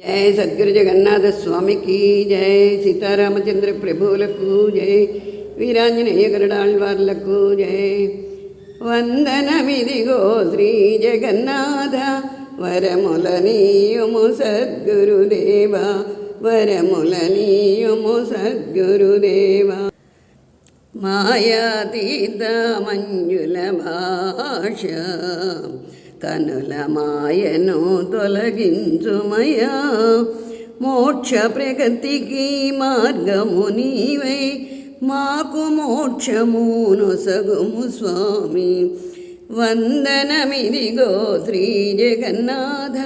జై సద్గురు జగన్నాథ స్వామికి జై సీతారామచంద్ర ప్రభువులకు జై వీరాంజనేయ గరుడాళ్వార్లకు జై వందనమిదిగో శ్రీ జగన్నాథ వరములనీయుము సద్గురుదేవ వరములనీయుము సద్గురుదేవ మాయాతీత మంజుల భాష కనుల మాయను తొలగించుమయా. మోక్ష ప్రగతికి మార్గము నీవై మాకు మోక్షమును సగుము స్వామి. వందనమిదిగో శ్రీ జగన్నాథ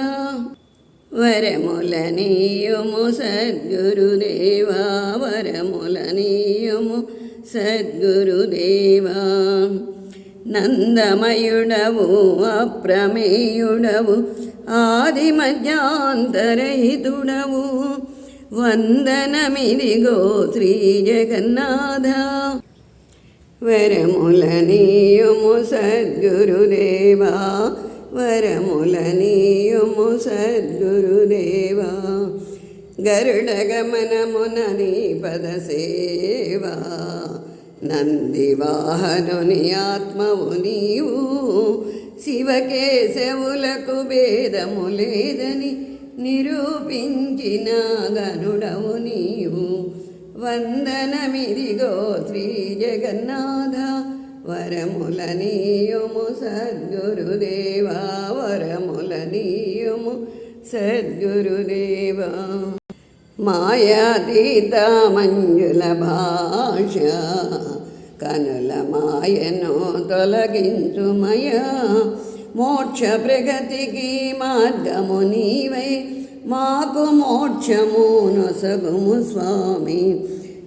వరములనీయము సద్గురుదేవా వరములనీయము సద్గురుదేవా నందమయుడవు అప్రమేయుడవు ఆది మధ్యాంతరహితుడవు వందనమిదిగో శ్రీ జగన్నాథ వరములనీయుము సద్గురుదేవా వరములనీయుము సద్గురుదేవా గరుడ గమనమునని పద ఆత్మవు నీవు. శివకేశవులకు భేదము లేదని నిరూపించిన గనుడవు నీవు. వందనమిదిగో శ్రీ జగన్నాథ వరములనీయము సద్గురుదేవా వరముల నీయుము సద్గురుదేవా. మాయాతీత మంజుల భాష కనుల మాయను తొలగించుమయా. మోక్ష ప్రగతికి మార్గము నీవై. మాకు మోక్షము నొసగుము స్వామి.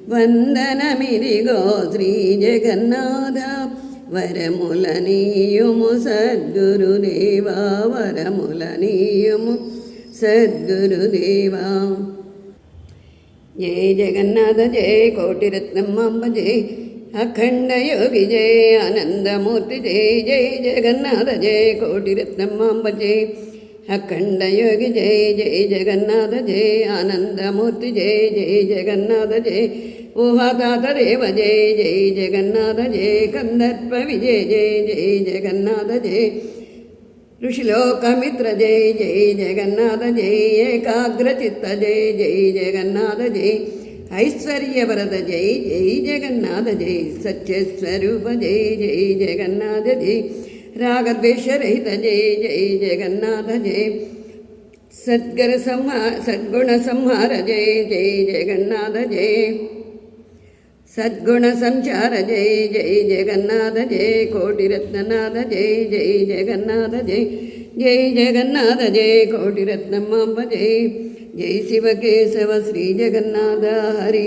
వందనమిదిగో శ్రీ జగన్నాథ. వరముల నీయుము సద్గురుదేవా వరముల నీయుము సద్గురుదేవా. జయ జగన్నాథ జయ కోటిరత్నమ్మ జయ అఖండ యోగి జయ ఆనందమూర్తి జయ జయ జగన్నాథ జయ కోటిరత్నమ్మాంబ జయ అఖండ యోగి జయ జయ జగన్నాథ జయ ఆనందమూర్తి జయ జయ జగన్నాథ జయ ఊహాదాతరేవ జయ జయ జగన్నాథ జయ కందర్ప విజయ జయ జయ జగన్నాథ జయ ఋషిలోకమిత్ర జయ జయ జగన్నాథ జయ ఏకాగ్రచిత్త జయ జయ జగన్నాథ జయ ఐశ్వర్యవరద జయ జయ జగన్నాథ జయ సత్యస్వరూప జయ జయ జగన్నాథ జయ రాగద్వేషరహిత జయ జయ జగన్నాథ జయ సద్గర సంహార సద్గుణ సంహార జయ జయ జగన్నాథ జయ సద్గుణ సంచార జయ జయ జగన్నాథ జయ కోటిరత్ననాథ జయ జయ జగన్నాథ జయ జయ జగన్నాథ జయ కోటిరత్నమాంబ జయ జయ శివకేశవ శ్రీ జగన్నాథ హరి.